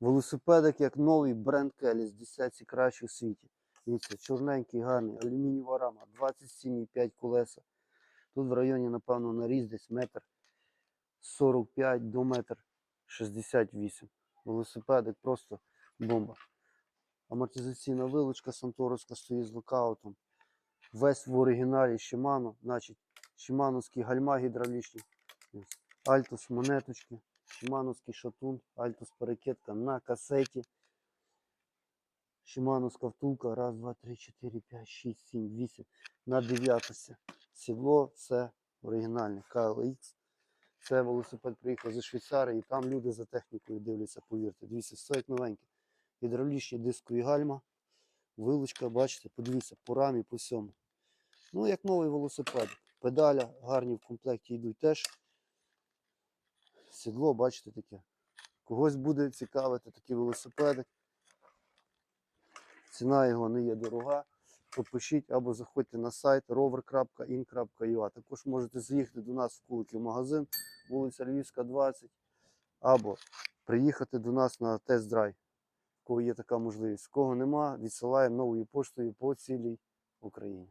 Велосипедик як новий бренд Келіс, десятці кращий у світі. Дивіться, чорненький, гарний, алюмінієва рама, 27,5 колеса. Тут в районі, напевно, наріз десь метр 45 до метр 68. Велосипедик просто бомба. Амортизаційна вилочка Санторовська стоїть з локаутом. Весь в оригіналі Shimano, значить, Shimanoські гальма гідравлічні. Альтус монеточки, Shimanoський шатун, Альтус перекидка на касеті. Шимановська втулка. Раз, два, три, чотири, п'ять, шість, сім, вісім. На дев'ятості. Сідло, все оригінальне. KLX. Це велосипед приїхав зі Швейцарії, там люди за технікою дивляться, повірте. Дивіться, все як новеньке. Гідравлічні дискові гальма. Вилучка, бачите, подивіться, по рамі, по всьому. Ну, як новий велосипед. Педаля гарні в комплекті йдуть теж. Сідло, бачите таке. Когось буде цікавити такий велосипедик. Ціна його не є дорога. То пишіть або заходьте на сайт rover.in.ua. Також можете заїхати до нас в Куликів магазин, вулиця Львівська, 20, або приїхати до нас на тест-драйв, в кого є така можливість. Кого нема, відсилаємо новою поштою по цілій Україні.